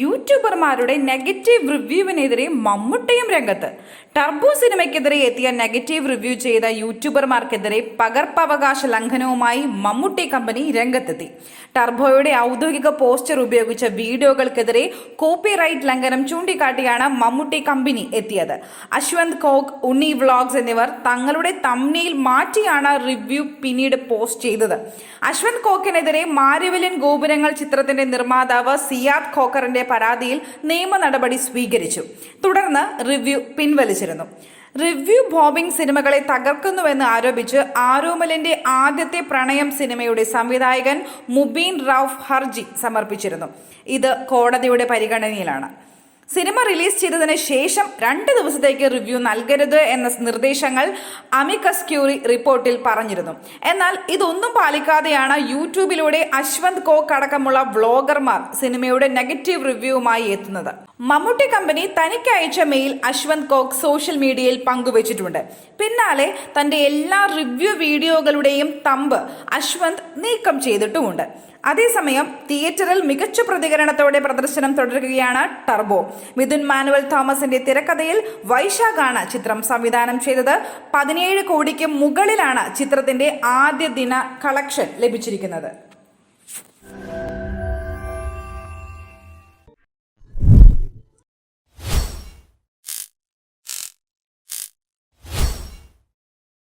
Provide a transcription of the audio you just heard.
യൂട്യൂബർമാരുടെ negative റിവ്യൂവിനെതിരെ മമ്മൂട്ടിയും രംഗത്ത്. Turbo സിനിമയ്ക്കെതിരെ എത്തിയ നെഗറ്റീവ് റിവ്യൂ ചെയ്ത യൂട്യൂബർമാർക്കെതിരെ പകർപ്പവകാശ ലംഘനവുമായി മമ്മൂട്ടി കമ്പനി രംഗത്തെത്തി. ടർബോയുടെ ഔദ്യോഗിക പോസ്റ്റർ ഉപയോഗിച്ച വീഡിയോകൾക്കെതിരെ കോപ്പിറൈറ്റ് ലംഘനം ചൂണ്ടിക്കാട്ടിയാണ് മമ്മൂട്ടി കമ്പനി എത്തിയത്. അശ്വന്ത് കോക് ഉണ്ണി വ്ളോഗ്സ് എന്നിവർ തങ്ങളുടെ തമ്മിയിൽ മാറ്റിയാണ് റിവ്യൂ പിന്നീട് പോസ്റ്റ് ചെയ്തത്. അശ്വന്ത് കോക്കിനെതിരെ മാരുവലിൻ ഗോപുരങ്ങൾ ചിത്രത്തിന്റെ നിർമ്മാതാവ് സിയാദ് ഖോക്കറിന്റെ പരാതിയിൽ നിയമ നടപടി സ്വീകരിച്ചു. തുടർന്ന് റിവ്യൂ പിൻവലിച്ചിരുന്നു. റിവ്യൂ ബോബിംഗ് സിനിമകളെ തകർക്കുന്നുവെന്ന് ആരോപിച്ച് ആരോമലിന്റെ ആദ്യത്തെ പ്രണയം സിനിമയുടെ സംവിധായകൻ മുബീൻ റൌഫ് ഹർജി സമർപ്പിച്ചിരുന്നു. ഇത് കോടതിയുടെ പരിഗണനയിലാണ്. സിനിമ റിലീസ് ചെയ്തതിന് ശേഷം രണ്ട് ദിവസത്തേക്ക് റിവ്യൂ നൽകരുത് എന്ന നിർദ്ദേശങ്ങൾ അമിക്കസ് ക്യൂറി റിപ്പോർട്ടിൽ പറഞ്ഞിരുന്നു. എന്നാൽ ഇതൊന്നും പാലിക്കാതെയാണ് യൂട്യൂബിലൂടെ അശ്വന്ത് കോക്ക് അടക്കമുള്ള വ്ളോഗർമാർ സിനിമയുടെ നെഗറ്റീവ് റിവ്യൂവുമായി എത്തുന്നത്. മമ്മൂട്ടി കമ്പനി തനിക്ക് അയച്ച മെയിൽ അശ്വന്ത് കോക്ക് സോഷ്യൽ മീഡിയയിൽ പങ്കുവച്ചിട്ടുണ്ട്. പിന്നാലെ തന്റെ എല്ലാ റിവ്യൂ വീഡിയോകളുടെയും തമ്പ് അശ്വന്ത് നീക്കം ചെയ്തിട്ടുമുണ്ട്. അതേസമയം തിയേറ്ററിൽ മികച്ച പ്രതികരണത്തോടെ പ്രദർശനം തുടരുകയാണ് ടർബോ. മിഥുൻ മാനുവൽ തോമസിന്റെ തിരക്കഥയിൽ വൈശാഖാണ് ചിത്രം സംവിധാനം ചെയ്തത്. പതിനേഴ് കോടിക്ക് മുകളിലാണ് ചിത്രത്തിന്റെ ആദ്യ ദിന കളക്ഷൻ ലഭിച്ചിരിക്കുന്നത്.